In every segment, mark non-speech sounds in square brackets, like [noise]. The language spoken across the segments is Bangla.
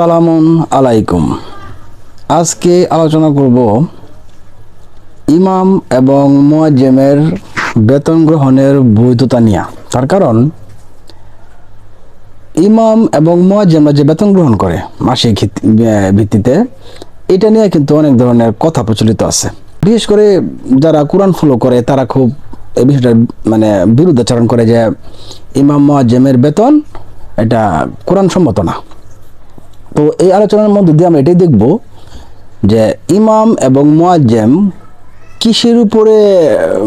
আসসালামু আলাইকুম। আজকে আলোচনা করব ইমাম এবং মুয়াজ্জেমের বেতন গ্রহণের বৈধতা নিয়ে। তার কারণ, ইমাম এবং মুয়াজ্জেমরা যে বেতন গ্রহণ করে মাসিক ভিত্তিতে, এটা নিয়ে কিন্তু অনেক ধরনের কথা প্রচলিত আছে। বিশেষ করে যারা কোরআন ফলো করে, তারা খুব এই বিষয়টার মানে বিরুদ্ধাচরণ করে যে ইমাম মুয়াজ্জেমের বেতন, এটা কোরআন সম্মত না। তো এই আলোচনার মধ্যে দিয়ে আমরা এটাই দেখব যে ইমাম এবং মোয়াজ্জেম কিসের উপরে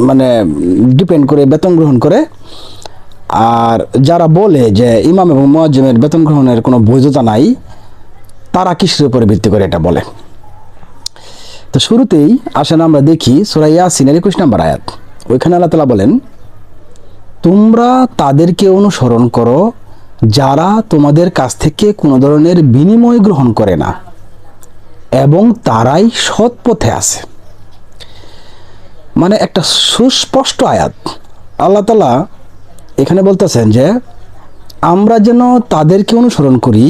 মানে ডিপেন্ড করে, বেতন গ্রহণ করে? আর যারা বলে যে ইমাম এবং মোয়াজ্জেমের বেতন গ্রহণের কোনো বৈধতা নাই, তারা কিসের উপরে ভিত্তি করে এটা বলে? তো শুরুতেই আসেন আমরা দেখি সুরাইয়া সিনের একুশ নাম্বার আয়াত। ওইখানে আল্লাহ তালা বলেন, তোমরা তাদেরকে অনুসরণ করো যারা তোমাদের কাছ থেকে কোনো ধরনের বিনিময় গ্রহণ করে না, এবং তারাই সৎ পথে আছে। মানে একটা সুস্পষ্ট আয়াত। আল্লাহ তালা এখানে বলতেছেন যে, আমরা যেন তাদেরকে অনুসরণ করি,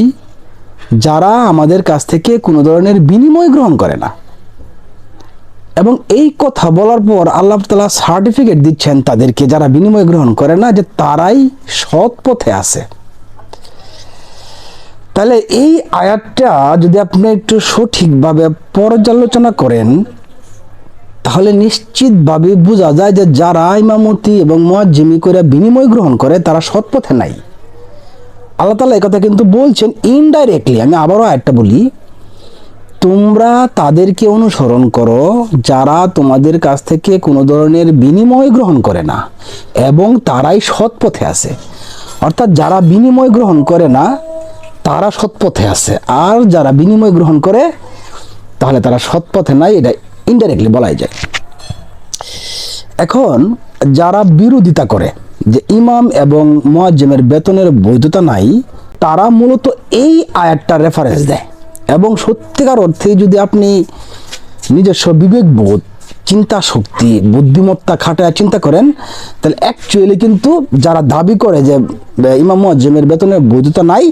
যারা আমাদের কাছ থেকে কোনো ধরনের বিনিময় গ্রহণ করে না। এবং এই কথা বলার পর আল্লাহ তালা সার্টিফিকেট দিচ্ছেন তাদেরকে যারা বিনিময় গ্রহণ করে না, যে তারাই সৎ পথে আছে। তাহলে এই আয়াতটা যদি আপনি একটু সঠিকভাবে পর্যালোচনা করেন, তাহলে নিশ্চিতভাবে বোঝা যায় যে যারা ইমামতি এবং মুয়াজ্জিমি করে বিনিময় গ্রহণ করে, তারা সৎ পথে নাই। আল্লাহ তালা কথা কিন্তু বলছেন ইনডাইরেক্টলি আমি আবারও একটা বলি, তোমরা তাদেরকে অনুসরণ করো যারা তোমাদের কাছ থেকে কোনো ধরনের বিনিময় গ্রহণ করে না, এবং তারাই সৎপথে আছে। অর্থাৎ যারা বিনিময় গ্রহণ করে না তারা সৎপথে আছে। আর যারা বিনিময় গ্রহণ করে, তাহলে তারা সৎপথে নাই, এটা ইনডাইরেক্টলি বলাই যায়। এখন, যারা বিরোধিতা করে, যে ইমাম এবং মুয়াজ্জেমের বেতনের বৈধতা নাই, তারা মূলত এই আয়াতটার রেফারেন্স দেয়। এবং সত্যিকার অর্থে যদি আপনি নিজস্ব বিবেকবোধ, চিন্তা শক্তি, বুদ্ধিমত্তা খাটায় চিন্তা করেন, তাহলে অ্যাকচুয়ালি কিন্তু যারা দাবি করে যে, ইমাম মুয়াজ্জেমের বেতনের বৈধতা নাই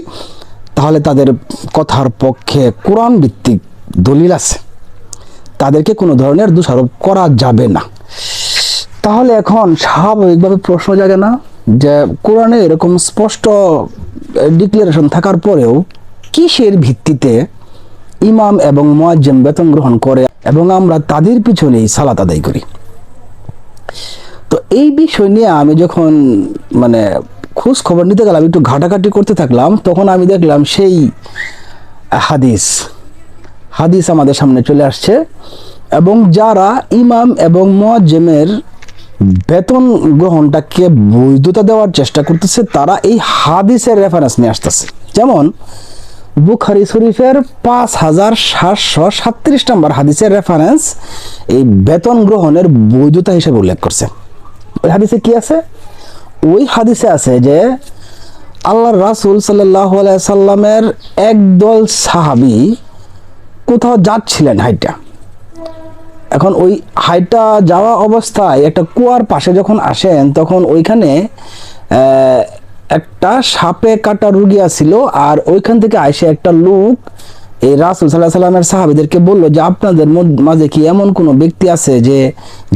তাহলে তাদের কথার পক্ষে কোরআন ভিত্তিক দলিল আছে। তাদেরকে কোনো ধরনের দোষারোপ করা যাবে না। তাহলে এখন স্বাভাবিকভাবে প্রশ্ন জাগে না যে কোরআনে এরকম স্পষ্ট ডিক্লারেশন থাকার পরেও কিসের ভিত্তিতে ইমাম এবং মুয়াজ্জেম বেতন গ্রহণ করে এবং আমরা তাদের পিছনেই সালাত আদায় করি? তো এই বিষয় নিয়ে আমি যখন মানে খোঁজ খবর নিতে গেলাম, একটু ঘাটাঘাটি করতে থাকলাম, তখন আমি দেখলাম সেই হাদিস হাদিস আমাদের সামনে চলে আসছে। এবং যারা ইমাম এবং মোয়াজ্জেমের বেতন গ্রহণটাকে বৈধতা দেওয়ার চেষ্টা করতেছে, তারা এই হাদিসের রেফারেন্স নিয়ে আসতেছে। যেমন, বুখারি শরীফের পাঁচ হাজার সাতশো সাতত্রিশ নম্বর হাদিসের রেফারেন্স এই বেতন গ্রহণের বৈধতা হিসেবে উল্লেখ করছে। ওই হাদিসে কি আছে? ওই হাদিসে আছে যে আল্লাহ রাসুল সাল্লাহ সাল্লামের একদল সাহাবি কোথাও যাচ্ছিলেন হাইটা এখন ওই হাইটা যাওয়া অবস্থায় একটা কুয়ার পাশে যখন আসেন, তখন ওইখানে একটা সাপে কাটা রুগী ছিল আর ওইখান থেকে আইসে একটা লোক এই রাসুল সাল্লাহ সাল্লামের সাহাবিদেরকে বলল যে, আপনাদের মাঝে কি এমন কোনো ব্যক্তি আছে যে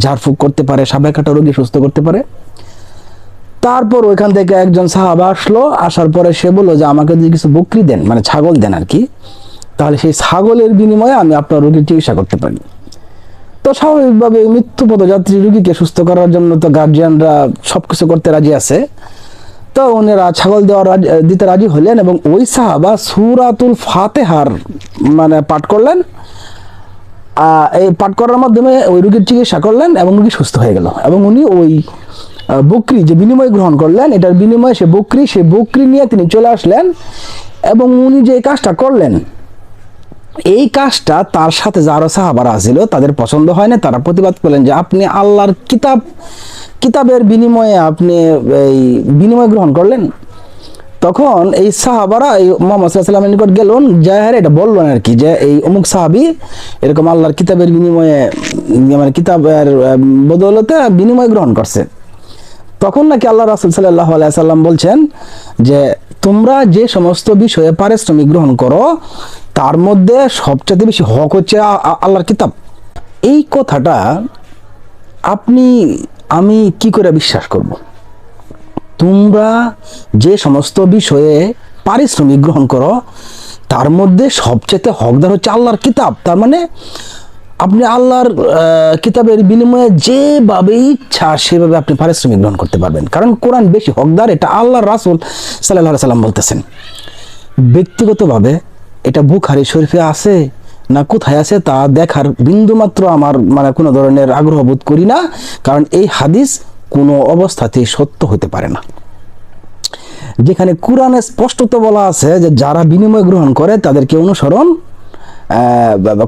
ঝাড়ফুঁক করতে পারে, সাপে কাটা রুগী সুস্থ করতে পারে? তারপর ওইখান থেকে একজন সাহাবা আসলো, আসার পরে সে বলল যে, আমাকে যদি কিছু বকরি দেন মানে ছাগল দেন আর কি, তাহলে সেই ছাগলের বিনিময়ে আমি আপনার রোগীর চিকিৎসা করতে পারি। তো স্বাভাবিকভাবে মৃত্যু পদযাত্রী রুগীকে সুস্থ করার জন্য তো গার্জিয়ানরা সব কিছু করতে রাজি আছে। তো ওনারা ছাগল দেওয়া রাজি- দিতে রাজি হলেন এবং ওই সাহাবা সুরাতুল ফাতেহার মানে পাঠ করলেন। এই পাঠ করার মাধ্যমে ওই রুগীর চিকিৎসা করলেন এবং রুগী সুস্থ হয়ে গেল এবং উনি ওই বকরি যে বিনিময় গ্রহণ করলেন, এটার বিনিময়ে সে বকরি সে বকরি নিয়ে তিনি চলে আসলেন এবং উনি যে কাজটা করলেন, এই কাজটা তার সাথে যারা সাহাবারা ছিল তাদের পছন্দ হয় না তারা প্রতিবাদ করলেন যে আপনি আল্লাহর কিতাব, কিতাবের বিনিময়ে আপনি এই বিনিময় গ্রহণ করলেন। তখন এই সাহাবারা, এই মোহাম্মদ সাল্লামের নিকট গেলেন জাহের এটা বললেন আর কি যে এই অমুক সাহাবি এরকম আল্লাহর কিতাবের বিনিময়ে মানে কিতাবের বদৌলতে বিনিময় গ্রহণ করছে। তখন নাকি আল্লাহ রাসুল সাল্লাহ সাল্লাম বলছেন যে, তোমরা যে সমস্ত বিষয়ে পারিশ্রমিক গ্রহণ করো, তার মধ্যে সবচেয়ে বেশি হক হচ্ছে আল্লাহর কিতাব। এই কথাটা আপনি, আমি কি করে বিশ্বাস করব? তোমরা যে সমস্ত বিষয়ে পারিশ্রমিক গ্রহণ করো, তার মধ্যে সবচেয়ে হকদার হচ্ছে আল্লাহর কিতাব। তার মানে আপনি আল্লাহর কিতাবের বিনিময়ে যেভাবে ইচ্ছা সেভাবে আপনি পারিশ্রমিক গ্রহণ করতে পারবেন। কারণ কোরআন বেশি হকদার, এটা আল্লাহর রাসুল সাল্লাহ সাল্লাম বলতেছেন। ব্যক্তিগতভাবে এটা বুখারি শরীফে আছে, না কোথায় আছে তা দেখার বিন্দুমাত্র আমার মানে কোনো ধরনের আগ্রহ বোধ করি না, কারণ এই হাদিস কোনো অবস্থাতেই সত্য হতে পারে না। যেখানে কোরআনে স্পষ্টত বলা আছে যে যারা বিনিময় গ্রহণ করে তাদেরকে অনুসরণ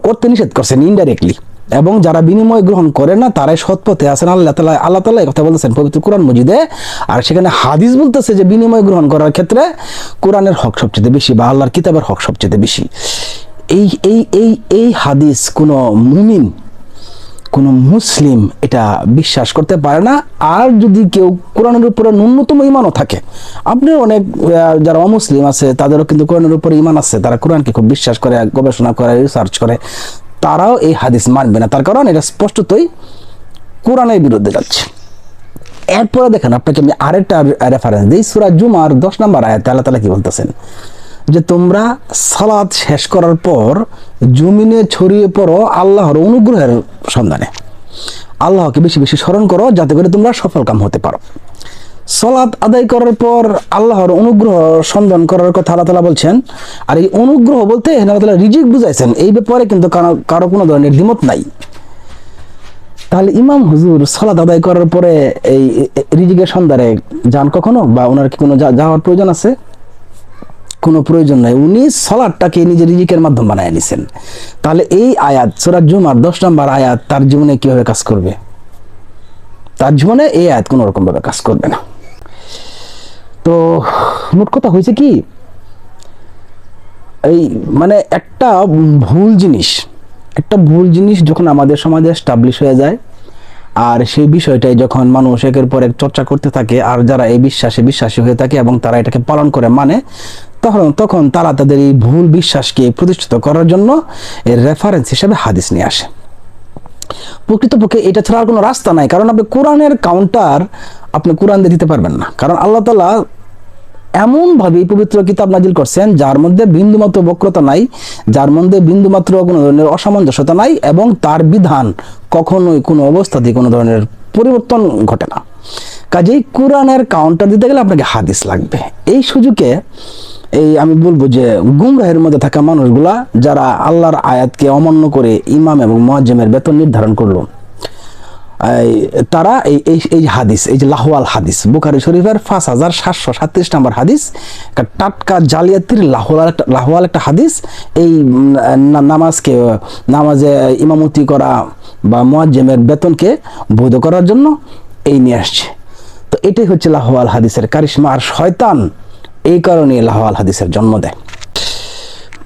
করতে নিষেধ করছেন ইনডাইরেক্টলি এবং যারা বিনিময় গ্রহণ করে না, তারাই সৎপথে আছেন। আল্লাহ তালা আল্লাহ তালা কথা বলতেছেন পবিত্র কোরআন মজিদে। আর সেখানে হাদিস বলতেছে যে বিনিময় গ্রহণ করার ক্ষেত্রে কোরআনের হক সবচেয়ে বেশি বা আল্লাহর কিতাবের হক সবচেয়ে বেশি। এই এই এই এই হাদিস কোনো মুমিন কোনো মুসলিম এটা বিশ্বাস করতে পারে না। আর যদি কেউ কোরআনের উপরে ন্যূনতম ইমানও থাকে, আপনি অনেক যারা অমুসলিম আছে, তাদেরও কিন্তু কোরআনের উপরে ইমান আছে। তারা কোরআনকে খুব বিশ্বাস করে, গবেষণা করে রিসার্চ করে। তারাও এই হাদিস মানবে না। তার কারণ এটা স্পষ্টতই কোরআনের বিরুদ্ধে যাচ্ছে। এরপরে দেখেন, আপনাকে আমি আরেকটা রেফারেন্স দিই। সুরা জুমার দশ নম্বর আয়াত আল্লাহ তালা কি বলতেছেন? যে তোমরা সালাদ শেষ করার পর জমিনে ছড়িয়ে পড়ো আল্লাহর অনুগ্রহের সন্ধানে। আল্লাহকে বেশি বেশি স্মরণ করো, যাতে করে তোমরা সফল কাম হতে পারো। সলাৎ আদায় করার পর আল্লাহর অনুগ্রহ সন্ধান করার কথা আল্লাহ তালা বলছেন। আর এই অনুগ্রহ বলতে আল্লাহ তালা রিজিক বুঝাইছেন। এই ব্যাপারে কিন্তু কারও কোনো ধরনের দ্বিমত নাই। তাহলে ইমাম হুজুর সালাদ আদায় করার পরে এই রিজিকের সন্ধানে যান কখনো? বা ওনার কি কোনো যাওয়ার প্রয়োজন আছে? কোনো প্রয়োজন নাই। উনি সলাদটাকে নিজের রিজিকের মাধ্যম বানায় নিছেন। তাহলে এই আয়াত সুরাজ জুমার দশ নম্বর আয়াত, তার জীবনে কীভাবে কাজ করবে? তার জীবনে এই আয়াত কোনো রকম ভাবে কাজ করবে না। তো মোট কথা হয়েছে কি, এই মানে একটা ভুল জিনিস, একটা ভুল জিনিস যখন আমাদের সমাজে স্টাবলিশ হয়ে যায়, আর সেই বিষয়টাই যখন মানুষ একের পর এক চর্চা করতে থাকে, আর যারা এই বিশ্বাসে বিশ্বাসী হয়ে থাকে এবং তারা এটাকে পালন করে মানে তখন তখন তারা তাদের এই ভুল বিশ্বাসকে প্রতিষ্ঠিত করার জন্য এর রেফারেন্স হিসেবে হাদিস নিয়ে আসে। প্রকৃতপক্ষে এটা ছাড়া আর কোনো রাস্তা নাই, কারণ আপনি কোরআনের কাউন্টার আপনি কোরআন দিয়ে দিতে পারবেন না। কারণ আল্লাহ তালা এমনভাবে পবিত্র কিতাব নাজিল করছেন, যার মধ্যে বিন্দুমাত্র বক্রতা নাই, যার মধ্যে বিন্দুমাত্র কোনো ধরনের অসামঞ্জস্যতা নাই, এবং তার বিধান কখনোই কোনো অবস্থাতেই কোনো ধরনের পরিবর্তন ঘটে না। কাজেই কোরআনের কাউন্টার দিতে গেলে আপনাকে হাদিস লাগবে। এই সুযোগে এই আমি বলব যে গুমরাহের মধ্যে থাকা মানুষগুলা যারা আল্লাহর আয়াতকে অমান্য করে ইমাম এবং মুয়াজ্জেমের বেতন নির্ধারণ করল তারা এই এই হাদিস, এই যে লাহওয়াল হাদিস, বুখারি শরীফের পাঁচ হাজার সাতশো সাতত্রিশ নম্বর হাদিস টাটকা জালিয়াতির লাহওয়াল একটা লাহওয়াল একটা হাদিস, এই নামাজকে, নামাজে ইমামতি করা বা মুয়াজ্জেমের বেতনকে বৈধ করার জন্য এই নিয়ে আসছে। তো এটাই হচ্ছে লাহওয়াল হাদিসের কারিশমা আর শয়তান এই কারণে লাহওয়াল হাদিসের জন্ম দেয়।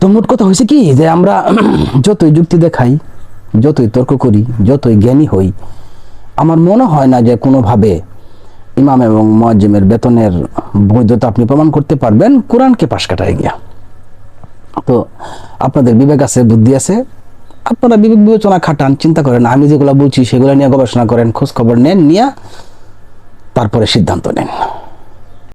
তো মোট কথা হয়েছে কি, যে আমরা [clears throat] যতই যুক্তি দেখাই, যতই তর্ক করি, যতই জ্ঞানী হই, আমার মনে হয় না যে কোনোভাবে ইমাম এবং মুয়াজ্জিমের বেতনের বৈধতা আপনি প্রমাণ করতে পারবেন, কোরআনকে পাশ কাটায় গিয়া। তো আপনাদের বিবেক আছে, বুদ্ধি আছে, আপনারা বিবেক বিবেচনা খাটান, চিন্তা করেন, আমি যেগুলো বলছি সেগুলো নিয়ে গবেষণা করেন, খোঁজ খবর নেন, নিয়ে তারপরে সিদ্ধান্ত নেন।